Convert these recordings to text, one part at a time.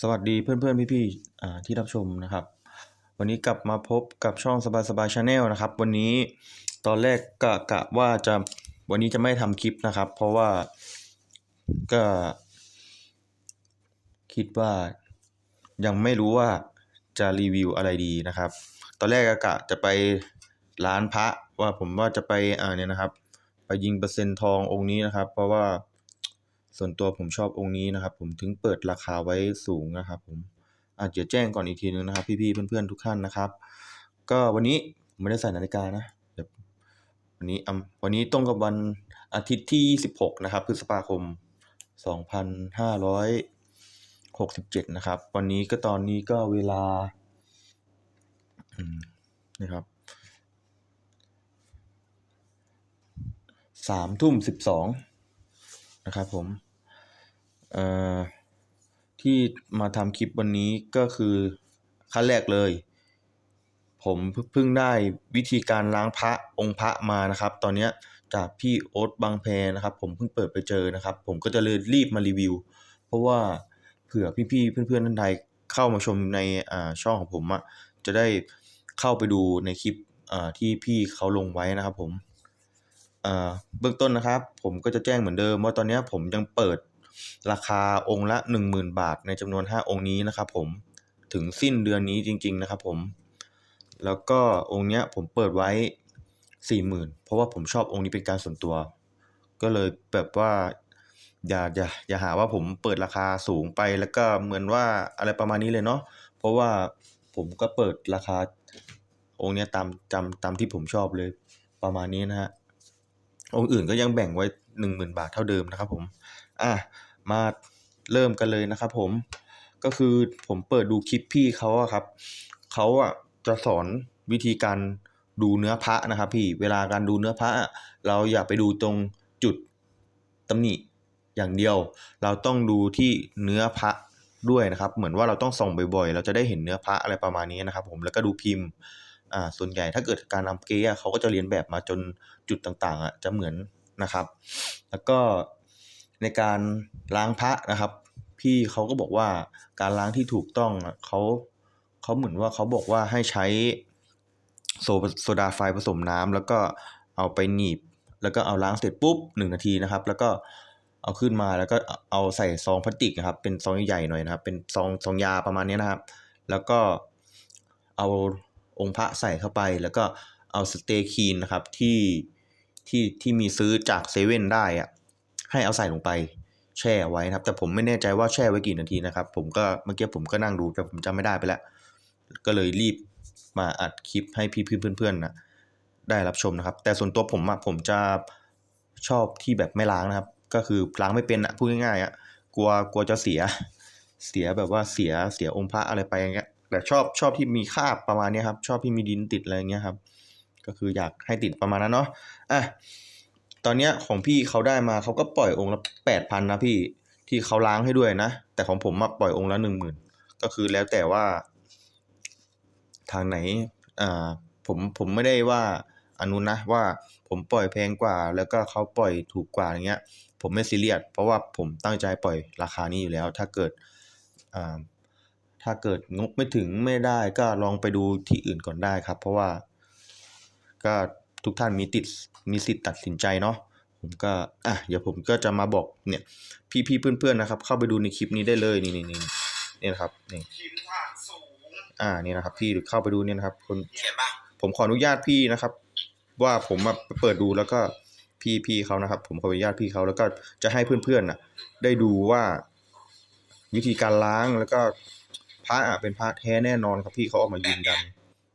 สวัสดีเพื่อนๆพี่ๆอ่ที่รับชมนะครับ วันนี้กลับมาพบกับช่องสบายสบายชาแนลนะครับ วันนี้ตอนแรกกะกะว่าจะวันนี้จะไม่ทำคลิปนะครับ เพราะว่าก็ คิดว่ายังไม่รู้ว่าจะรีวิวอะไรดีนะครับ ตอนแรกกะกะจะไปร้านพระว่าผมว่าจะไปอ่าเนี่ยนะครับ ไปยิงเปอร์เซ็นต์ทององค์นี้นะครับ เพราะว่า ส่วนตัวผมชอบองค์นี้นะครับ ผมถึงเปิดราคาไว้สูงนะครับ ผมอาจจะแจ้งก่อนอีกทีนึงนะครับ พี่ๆเพื่อนๆทุกท่านนะครับ ก็วันนี้ไม่ได้ใส่นาฬิกานะวันนี้วันนี้ตรงกับวันอาทิตย์ที่26นะครับ พฤษภาคม 2567 นะครับ วันนี้ก็ตอนนี้ก็เวลานะครับสามทุ่มสิบสอง นะครับผมเอ่อที่มาทำคลิปวันนี้ก็คือขั้นแรกเลย ผมเพิ่งได้วิธีการล้างพระองค์พระมานะครับ ตอนนี้จากพี่โอ๊ตบางแพนะครับ ผมเพิ่งเปิดไปเจอนะครับ ผมก็จะเลยรีบมารีวิว เพราะว่าเผื่อพี่ๆเพื่อนๆท่านใดเข้ามาชมในอ่าช่องของผมอะจะได้เข้าไปดูในคลิปอ่าที่พี่เขาลงไว้นะครับผม เบื้องต้นนะครับ ผมก็จะแจ้งเหมือนเดิม ว่าตอนนี้ผมยังเปิดราคาองค์ละ 10,000 บาท ในจำนวน 5 องค์นี้นะครับผมถึงสิ้นเดือนนี้จริง ๆ นะครับผม แล้วก็องค์เนี้ยผมเปิดไว้ 40,000 เพราะว่าผมชอบองค์นี้เป็นการส่วนตัว ก็เลยแบบว่าอย่าอย่าอย่าหาว่าผมเปิดราคาสูงไปแล้วก็เหมือนว่าอะไรประมาณนี้เลยเนาะเพราะว่าผมก็เปิดราคาองค์เนี้ยตามจำตามที่ผมชอบเลยประมาณนี้นะฮะ องค์อื่นก็ยังแบ่งไว้หนึ่งหมื่นบาทเท่าเดิมนะครับผมอะมาเริ่มกันเลยนะครับผมก็คือผมเปิดดูคลิปพี่เขาอะครับเขาอะจะสอนวิธีการดูเนื้อพระนะครับ พี่เวลาการดูเนื้อพระอะเราอย่าไปดูตรงจุดตำหนิอย่างเดียว เราต้องดูที่เนื้อพระด้วยนะครับ เหมือนว่าเราต้องส่องบ่อยๆ เราจะได้เห็นเนื้อพระอะไรประมาณนี้นะครับ ผมแล้วก็ดูพิมพ์ อ่าส่วนใหญ่ถ้าเกิดการนำเก๊อะเขาก็จะเรียนแบบมาจนจุดต่างๆอะจะเหมือนนะครับ แล้วก็ในการล้างพระนะครับ พี่เขาก็บอกว่าการล้างที่ถูกต้องอะเขาเขาเหมือนว่าเขาบอกว่าให้ใช้โซโซดาไฟผสมน้ำแล้วก็เอาไปหนีบ แล้วก็เอาล้างเสร็จปุ๊บหนึ่งนาทีนะครับ แล้วก็เอาขึ้นมาแล้วก็เอาใส่ซองพลาสติกนะครับ เป็นซองใหญ่ๆหน่อยนะครับ เป็นซองซองยาประมาณนี้นะครับ แล้วก็เอา องค์พระใส่เข้าไป แล้วก็เอาสเตคีนนะครับที่ที่ที่มีซื้อจากเซเว่นได้อะให้เอาใส่ลงไปแช่ไว้นะครับ แต่ผมไม่แน่ใจว่าแช่ไว้กี่นาทีนะครับ ผมก็เมื่อกี้ผมก็นั่งดูแต่ผมจำไม่ได้ไปแล้ว ก็เลยรีบมาอัดคลิปให้พี่เพื่อนๆนะได้รับชมนะครับ แต่ส่วนตัวผมอะผมจะชอบที่แบบไม่ล้างนะครับ ก็คือล้างไม่เป็นอะพูดง่ายๆอะกลัวกลัวจะเสียเสียแบบว่าเสียเสียองค์พระอะไรไปอย่างเงี้ย แต่ชอบชอบที่มีคาบประมาณนี้ครับ ชอบที่มีดินติดอะไรอย่างเงี้ยครับ ก็คืออยากให้ติดประมาณนั้นเนาะอะตอนเนี้ยของพี่เขาได้มาเขาก็ปล่อยองค์ละแปดพันนะพี่ที่เขาล้างให้ด้วยนะ แต่ของผมมาปล่อยองค์ละหนึ่งหมื่นก็คือแล้วแต่ว่า ทางไหนอ่าผมผมไม่ได้ว่าอนุนะว่าผมปล่อยแพงกว่า แล้วก็เขาปล่อยถูกกว่าอย่างเงี้ย ผมไม่ซีเรียสเพราะว่าผมตั้งใจปล่อยราคานี้อยู่แล้ว ถ้าเกิดอ่า ถ้าเกิดงบไม่ถึงไม่ได้ก็ลองไปดูที่อื่นก่อนได้ครับ เพราะว่า ก็ทุกท่านมีติดมีสิทธิ์ตัดสินใจเนาะผมก็อะเดี๋ยวผมก็จะมาบอกเนี่ยพี่ๆเพื่อนๆนะครับ เข้าไปดูในคลิปนี้ได้เลยนี่นี่นี่นี่นะครับนี่ทีมทหารสูงอ่านี่นะครับ พี่เข้าไปดูเนี่ยนะครับคนเห็นปะผมขออนุญาตพี่นะครับ ว่าผมมาเปิดดูแล้วก็พี่พี่เขานะครับ ผมขออนุญาตพี่เขาแล้วก็จะให้เพื่อนๆน่ะได้ดูว่าวิธีการล้างแล้วก็พ ระอะเป็นพระแท้แน่นอนครับพี่เขาออกมายืนยัน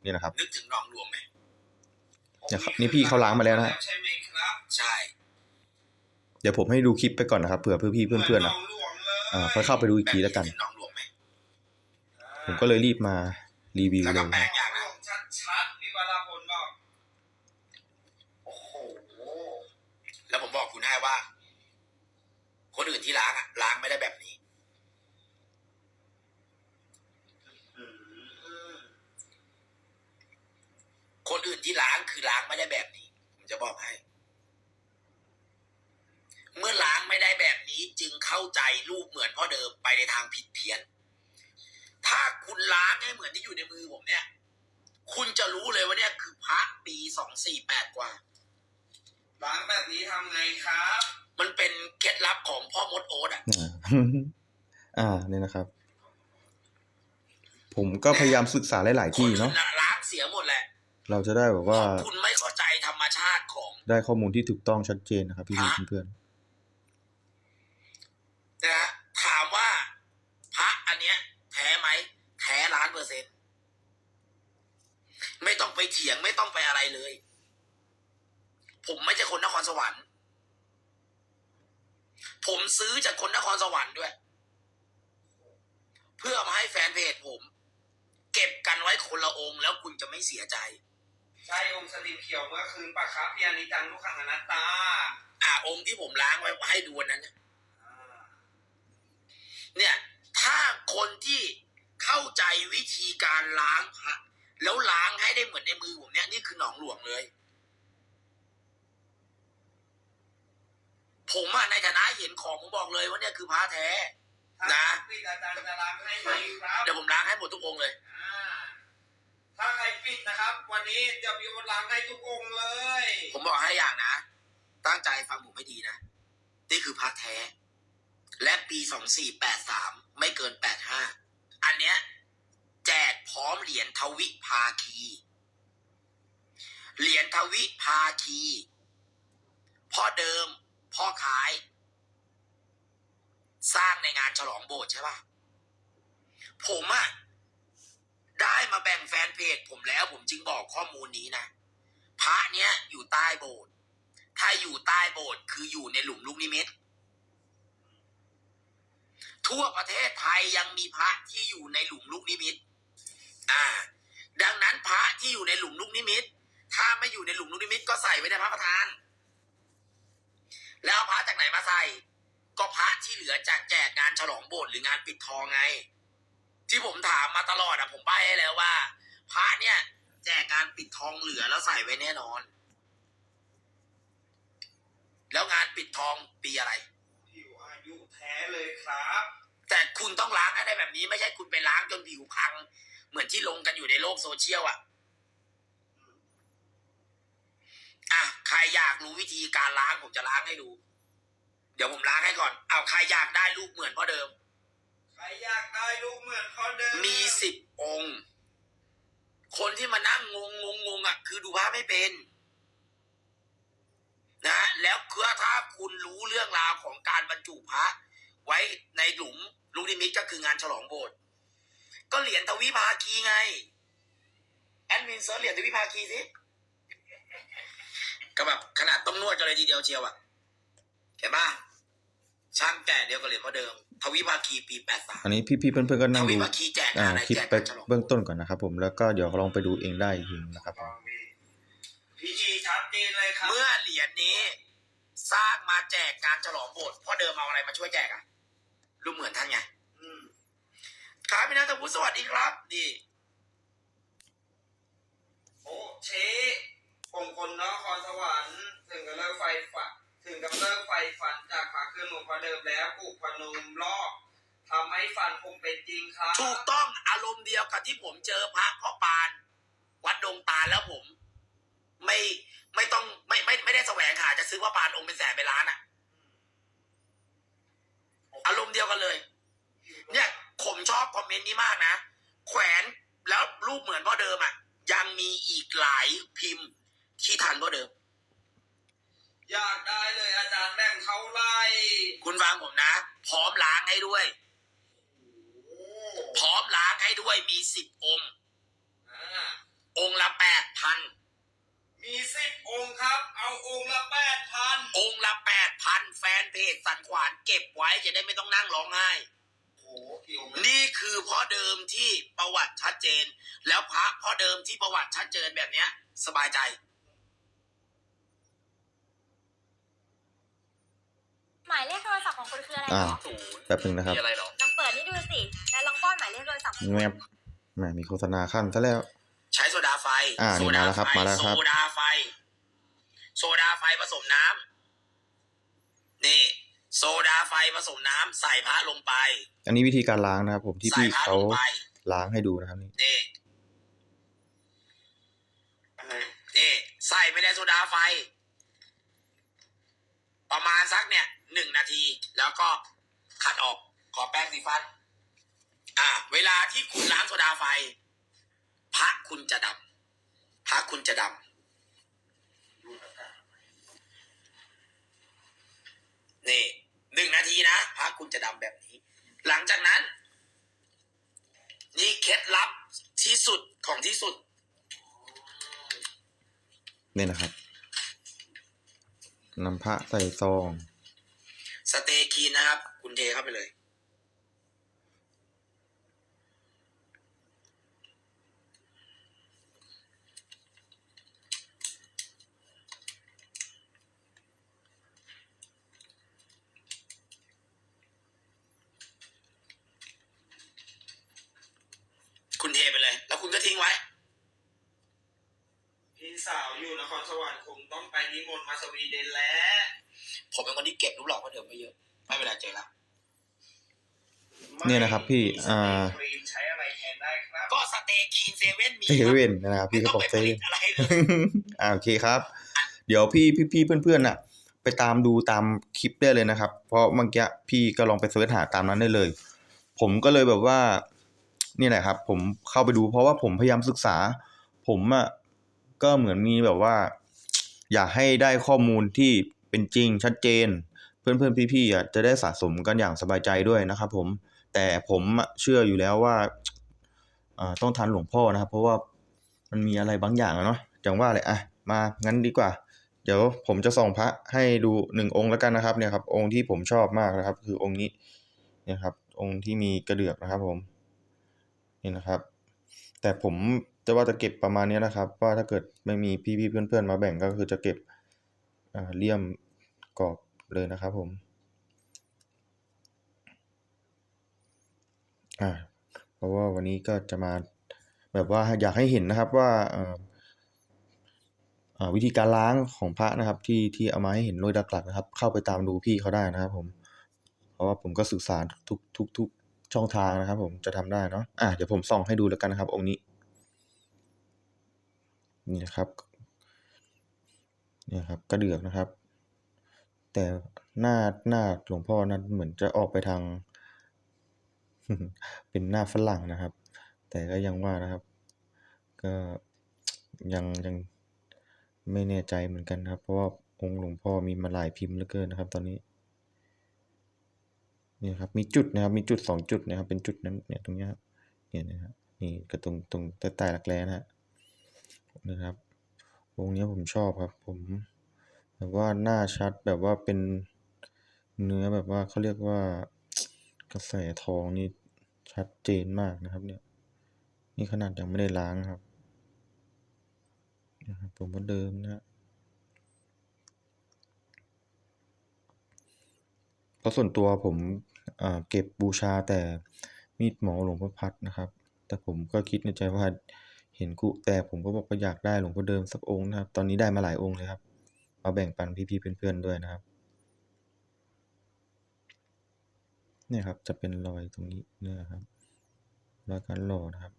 นี่นะครับนึกถึงหนองหลวงไหมเนี่ยครับนี่พี่เขาล้างมาแล้วนะฮะใช่ไหมครับใช่เดี๋ยวผมให้ดูคลิปไปก่อนนะครับเผื่อเพื่อนพี่เพื่อนๆนะหงหลวงเลยอ่าค่อยเข้าไปดูอีกทีแล้วกันนึถึงหนองหลวงไหมผมก็เลยรีบมารีวิวแล้วเลก็ยแปลนะงอย่างนะชัดๆพี่วราพลบอกโอ้โหแล้วผมบอกคุณให้ว่า คนอื่นที่ล้างอะล้างไม่ได้แบบนี้ คนอื่น ที่ล้างคือล้างไม่ได้แบบนี้ ผมจะบอกให้ เมื่อล้างไม่ได้แบบนี้นี้จึงเข้าใจรูปเหมือนพ่อเดิมไปในทางผิดเพี้ยน ถ้าคุณล้างให้เหมือนที่อยู่ในมือผมเนี่ย คุณจะรู้เลยว่าเนี่ยคือพระปีสองสี่แปดกว่า ล้างแบบนี้ทำไงครับ มันเป็นเคล็ดลับของพ่อมดโอ๊ตอะ อ่าอ่านี่นะครับ ผมก็พยายามศึกษาหลาย ๆ ที่เนาะคอื่ล้างเสียหมดแหละ เราจะได้แบบว่า คุณไม่เข้าใจธรรมชาติของ ได้ข้อมูลที่ถูกต้องชัดเจนนะครับพี่ๆเพื่อนนะฮะถามว่าพระอันเนี้ยแท้ไหมแท้ล้านเปอร์เซ็นต์ไม่ต้องไปเถียงไม่ต้องไปอะไรเลย ผมไม่ใช่คนนครสวรรค์ ผมซื้อจากคนนครสวรรค์ด้วย เพื่อมาให้แฟนเพจผม เก็บกันไว้คนละองค์แล้วคุณจะไม่เสียใจ ใช่องค์สลิมเขียวเมื่อคืนปะครับพี่อนิจจังทุกขังอนัตตา อ่าองค์ที่ผมล้างไว้ให้ดูวันนั้นน่ะอ่าเนี่ย ถ้าคนที่เข้าใจวิธีการล้างพระแล้วล้างให้ได้เหมือนในมือผมเนี่ยนี่คือหนองหลวงเลย ผมอะในฐานะเห็นของผมบอกเลยว่าเนี่ยคือพระแท้ถ้านะปิดอาจารย์จะล้างให้ไหมครับเดี๋ยวผมล้างให้หมดทุกองค์เลยอ่า ถ้าใครปิดนะครับ วันนี้จะมีคนล้างให้ทุกองค์เลย ผมบอกให้อย่างนะ ตั้งใจฟังผมให้ดีนะ นี่คือพระแท้ และปีสองสี่แปดสามไม่เกินแปดห้าอันเนี้ยแจกพร้อมเหรียญทวิภาคี เหรียญทวิภาคี พ่อเดิม พ่อขาย สร้างในงานฉลองโบสถ์ใช่ปะผมอะ ได้มาแบ่งแฟนเพจผมแล้วผมจึงบอกข้อมูลนี้นะพระเนี้ยอยู่ใต้โบสถ์ถ้าอยู่ใต้โบสถ์คืออยู่ในหลุมลูกนิมิตทั่วประเทศไทยยังมีพระที่อยู่ในหลุมลูกนิมิต อ่า ดังนั้นพระที่อยู่ในหลุมลูกนิมิต ถ้าไม่อยู่ในหลุมลูกนิมิต ก็ใส่ไว้ในพระประธาน แล้วพระจากไหนมาใส่ ก็พระที่เหลือจากแจกงานฉลองโบสถ์หรืองานปิดทองไง ที่ผมถามมาตลอดอะผมใบ้ให้แล้วว่า พระเนี่ย แจกงานปิดทองเหลือแล้วใส่ไว้แน่นอน แล้วงานปิดทองปีอะไร ผิวอายุแท้เลยครับ แต่คุณต้องล้างให้ได้แบบนี้ ไม่ใช่คุณไปล้างจนผิวพัง เหมือนที่ลงกันอยู่ในโลกโซเชียลอะอะใครอยากรู้วิธีการล้างผมจะล้างให้ดู เดี๋ยวผมล้างให้ก่อน เอาใครอยากได้รูปเหมือนพ่อเดิมใคร อยากได้ลูกเหมือนเขาเดิมมีสิบองค์ คนที่มานั่งงงงงงอะ คือดูพระไม่เป็น นะ แล้วคือถ้าคุณรู้เรื่องราวของการบรรจุพระไว้ในหลุมลูกนิมิตก็คืองานฉลองโบสถ์ก็เหรียญทวิภาคีไง แอดมินเซิร์ชเหรียญทวิภาคีสิก็แบบขนาดต้องนวดกันเลยทีเดียวเชียวอะเห็นปะ ช่างแก่เดียวกับเหรียญพ่อเดิม ทวิภาคีปีแปดสามๆอันนี้พี่ๆเพื่อนๆก็ทนั่งวิดูภาคีแจกอ่าอะไรคลิปแจกไปงานฉลองเบื้องต้นก่อนนะครับผมแล้วก็เดี๋ยวลองไปดูเองได้อีกทีนะครับผมพิธีชัดเจนเลยครับ เมื่อเหรียญนี้ สร้างมาแจกการฉลองโบสถ์พ่อเดิมเอาอะไรมาช่วยแจกอะรูปเหมือนท่านไงอืมครับพี่นัทวุฒิสวัสดีครับนี่โอ้เชผมคนนครสวรรค์ถึงกับเลิกไฟฝัน ถึงกับเลิกไฟฝันจากฝาเครื่องหลวงพ่อเดิมแล้วปลูกพนมรอบทำให้ฝันผมเป็นจริงครับ ถูกต้องอารมณ์เดียวกับที่ผมเจอพระพ่อปาน วัดดงตาลแล้วผม ไม่ไม่ต้องไม่ไม่ไม่ได้แสวงหาจะซื้อพ่อปานองค์เป็นแสนเป็นล้านอะอารมณ์เดียวกันเลย เนี่ยผมชอบคอมเมนต์นี้มากนะ แขวนแล้วรูปเหมือนพ่อเดิมอะยังมีอีกหลายพิมพ์ที่ทันพ่อเดิม อยากได้เลยอาจารย์แบ่งเท่าไหร่ คุณฟั งผมนะ พร้อมล้างให้ด้วยโอ้พร้อมล้างให้ด้วยมีสิบองค์อ่าองค์ละแปดพันมีสิบองค์ครับ เอาองค์ละแปดพันองค์ละแปดพันแฟนเพจสันขวานเก็บไว้จะได้ไม่ต้องนั่งร้องไห้โอ้โหกี่องค์นะนี่คือพ่อเดิมที่ประวัติชัดเจน แล้วพระพ่อเดิมที่ประวัติชัดเจนแบบเนี้ย สบายใจ หมายเลขโทรศัพท์ของคุณคืออะไรอ่าเนาะแป๊บหนึงนะครับมีอะไรหรอลองเปิดนี่ดูสิแล้วลองป้อนหมายเลขโทรศัพท์ของคุณแมบแหมมีโฆษณาขั้นซะแล้ว ใช้โซดาไฟอ่านี่โซดามาแล้วครับไฟมาแล้วครับ โซดาไฟ โซดาไฟผสมน้ำนี่ โซดาไฟผสมน้ำใส่พระลงไป อันนี้วิธีการล้างนะครับ ผมที่ใส่พี่พระเขาลงไป ล้างให้ดูนะครับนี่นี่ นี่ ใส่ไปในโซดาไฟ ประมาณสักเนี่ย หนึ่งนาที แล้วก็ขัดออกขอแป้งสีฟัน อ่า เวลาที่คุณล้างโซดาไฟ พระคุณจะดำพระคุณจะดำนี่หนึ่งนาทีนะพระคุณจะดำแบบนี้ หลังจากนั้น นี่เคล็ดลับที่สุดของที่สุดนี่นะครับนำพระใส่ซอง เตย์คีนนะครับ คุณเทเข้าไปเลย คุณเทไปเลย แล้วคุณก็ทิ้งไว้ พี่สาวอยู่นครสวรรค์คงต้องไปนิมนต์มาสวีเดนแล้ว ผมเป็นคนที่เก็บรูปหลอกคนเดิมไม่เยอะ ไม่เป็นไรเจอแล้วเนี่ยนะครับพี่อ่าครีมใช้อะไรแทนได้ครับ ก็สเตย์คีนเซเว่นมีเซเว่นนะครับพี่ไม่ก็ต้อบงอกไปเซผลิเว่ตนอะไรเลยอ่าโอเคครับ เดี๋ยวพี่พี่พี่เพื่อนๆน่ะ ไปตามดูตามคลิปได้เลยนะครับ เพราะเมื่อกี้พี่ก็ลองไปเสิร์ชหาตามนั้นได้เลย ผมก็เลยแบบว่า นี่แหละครับ ผมเข้าไปดูเพราะว่าผมพยายามศึกษา ผมอะก็เหมือนมีแบบว่า อยากให้ได้ข้อมูลที่ เป็นจริงชัดเจน เพื่อนๆพี่ๆอ่จะได้สะสมกันอย่างสบายใจด้วยนะครับผมแต่ผมเชื่ออยู่แล้วว่าต้องทันหลวงพ่อนะครับ เพราะว่ามันมีอะไรบางอย่างเนาะจังว่าเลยอะมางั้นดีกว่า เดี๋ยวผมจะส่องพระให้ดูหนึ่งองค์แล้วกันนะครับเนี่ยครับ องค์ที่ผมชอบมากนะครับ คือองค์นี้เนี่ยครับ องค์ที่มีกระเดือกนะครับ ผมนี่นะครับ แต่ผมจะว่าจะเก็บประมาณนี้นะครับ ว่าถ้าเกิดไม่มีพี่ๆเพื่อนๆมาแบ่งก็คือจะเก็บเลี่ยม กรอบเลยนะครับผมอ่าเพราะว่าวันนี้ก็จะมาแบบว่าอยากให้เห็นนะครับว่าวิธีการล้างของพระนะครับ ที่ที่เอามาให้เห็นโดยหลักๆนะครับ เข้าไปตามดูพี่เขาได้นะครับผม เพราะว่าผมก็ศึกษาทุกทุกทุกช่องทางนะครับ ผมจะทำได้เนาะอะเดี๋ยวผมส่องให้ดูแล้วกันนะครับ องค์นี้ นี่นะครับ เนี่ยครับกระเดือกนะครับ แต่หน้าหน้าหลวงพ่อนั้นเหมือนจะออกไปทาง เป็นหน้าฝรั่งนะครับ แต่ก็ยังว่านะครับ ก็ยังยังไม่แน่ใจเหมือนกันครับ เพราะว่าองค์หลวงพ่อมีมาหลายพิมพ์เหลือเกินนะครับ ตอนนี้นี่ครับมีจุดนะครับมีจุดสองจุดนะครับ เป็นจุดนั้นเนี่ยตรงนี้ครับเนี่ยนะครับนี่ก็ตรงตรงใต้ใต้รักแร้นะฮะนะครับองนี้ผมชอบครับ ผม แบบว่าหน้าชัดแบบว่าเป็นเนื้อแบบว่าเขาเรียกว่ากระแสทองนี่ชัดเจนมากนะครับ เนี่ย นี่ขนาดยังไม่ได้ล้างครับนะครับผมก็เดิมนะฮะเพราะส่วนตัวผมอ่าเก็บบูชาแต่มีดหมอหลวงพ่อพัดนะครับ แต่ผมก็คิดในใจว่าเห็นกุแต่ผมก็บอกว่าอยากได้หลวงพ่อเดิมสักองค์นะครับ ตอนนี้ได้มาหลายองค์เลยครับ มาแบ่งปันพี่ๆเพื่อนๆด้วยนะครับ เนี่ยครับจะเป็นรอยตรงนี้เนี่ยครับรอยการหล่อนะครับ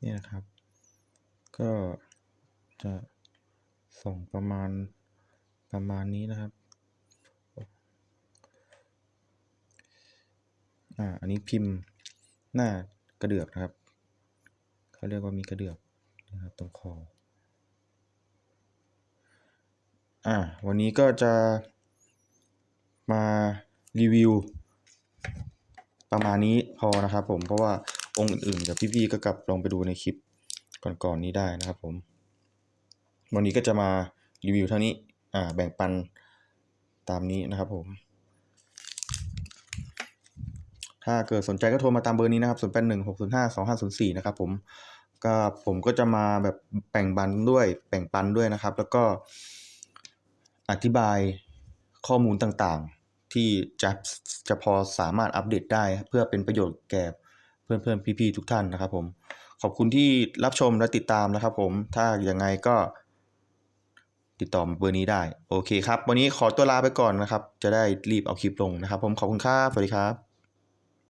เนี่ยนะครับ ก็จะส่งประมาณประมาณนี้นะครับอ่าอันนี้พิมพ์หน้ากระเดือกนะครับเขาเรียกว่ามีกระเดือกนะครับตรงคออ่าวันนี้ก็จะมารีวิวประมาณนี้พอนะครับผมเพราะว่า องค์อื่นๆเดี๋ยวพี่ๆก็กลับลองไปดูในคลิปก่อนๆนี้ได้นะครับผม วันนี้ก็จะมารีวิวเท่านี้อ่าแบ่งปันตามนี้นะครับผม ถ้าเกิดสนใจก็โทรมาตามเบอร์นี้นะครับ0 8 1 6 0 5 2 5 0 4นะครับผมก็ผมก็จะมาแบบแบ่งบันด้วยแบ่งปันด้วยนะครับ แล้วก็อธิบายข้อมูลต่างๆ ที่จะจะพอสามารถอัปเดตได้เพื่อเป็นประโยชน์แก่ เพื่อนๆพี่ๆทุกท่านนะครับผมขอบคุณที่รับชมและติดตามนะครับผมถ้าอย่างไงก็ติดต่อเบอร์นี้ได้ โอเคครับ วันนี้ขอตัวลาไปก่อนนะครับ จะได้รีบเอาคลิปลงนะครับ ผมขอบคุณครับสวัสดีครับ